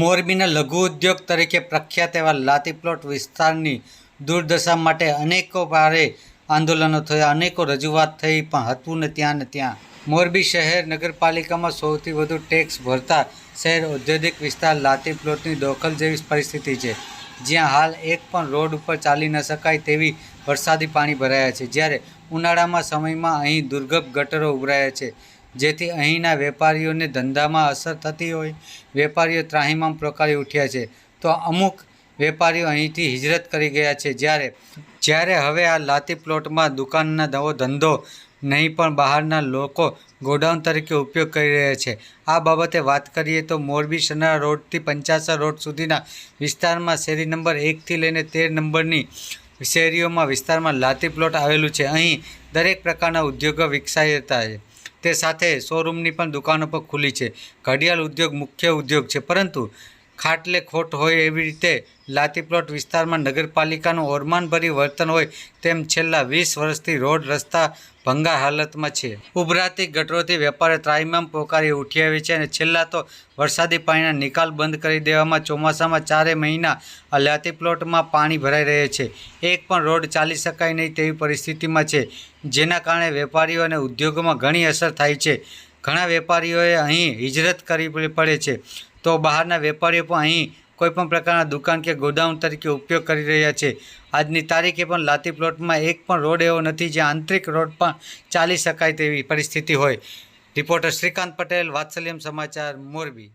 મોરબીના લઘુ ઉદ્યોગ તરીકે પ્રખ્યાત એવા લાતીપ્લોટ વિસ્તારની દુર્દશા માટે અનેકો ભારે આંદોલનો થયા, અનેકો રજૂઆત થઈ, પણ હતું ને ત્યાં ને ત્યાં. મોરબી શહેર નગરપાલિકામાં સૌથી વધુ ટેક્સ ભરતા શહેર ઔદ્યોગિક વિસ્તાર લાતી પ્લોટની દોખલ જેવી પરિસ્થિતિ છે. જ્યાં હાલ એક પણ રોડ ઉપર ચાલી ન શકાય તેવી વરસાદી પાણી ભરાયા છે. જ્યારે ઉનાળામાં સમયમાં અહીં દુર્ગમ ગટરો ઉભરાયા છે. જેથી અહીંના વેપારીઓને ધંધામાં અસર થતી હોય. વેપારીઓ ત્રાહીમામ પ્રકારે ઉઠ્યા છે. તો અમુક વેપારીઓ અહીંથી હિજરત કરી ગયા છે. જ્યારે જ્યારે હવે આ લાતી પ્લોટમાં દુકાનના નવો ધંધો નહીં પણ બહારના લોકો ગોડાઉન તરીકે ઉપયોગ કરી રહ્યા છે. આ બાબતે વાત કરીએ તો મોરબી સના રોડથી પંચાસર રોડ સુધીના વિસ્તારમાં શેરી નંબર એકથી લઈને તેર નંબરની શેરીઓમાં વિસ્તારમાં લાતી પ્લોટ આવેલું છે. અહીં દરેક પ્રકારના ઉદ્યોગો વિકસાઈ હતા છે. તે સાથે શોરૂમની પણ દુકાનો પણ ખુલ્લી છે. ઘડિયાળ ઉદ્યોગ મુખ્ય ઉદ્યોગ છે, પરંતુ ખાટલે ખોટ હોય એવી રીતે લાતી પ્લોટ વિસ્તારમાં નગરપાલિકાનું ઓરમાનભરી વર્તન હોય તેમ છેલ્લા વીસ વર્ષથી રોડ રસ્તા ભંગા હાલતમાં છે. ઉભરાતી ગટરોથી વેપારે ત્રાહિમામ પોકારી ઉઠી આવી છે અને છેલ્લા તો વરસાદી પાણીના નિકાલ બંધ કરી દેવામાં ચોમાસામાં ચારે મહિના આ લાતી પ્લોટમાં પાણી ભરાઈ રહે છે. એક પણ રોડ ચાલી શકાય નહીં તેવી પરિસ્થિતિમાં છે, જેના કારણે વેપારીઓ અને ઉદ્યોગોમાં ઘણી અસર થાય છે. ઘણા વેપારીઓએ અહીં હિજરત કરવી પડે છે. તો બહારના વેપારીઓ પણ અહીં કોઈ પણ પ્રકારના દુકાન કે ગોડાઉન તરીકે ઉપયોગ કરી રહ્યા છે. આજની તારીખે પણ લાતી પ્લોટમાં એક પણ રોડ એવો નથી જે આંતરિક રોડ પણ ચાલી શકાય તેવી પરિસ્થિતિ હોય. રિપોર્ટર શ્રીકાંત પટેલ, વાત્સલ્યમ સમાચાર, મોરબી.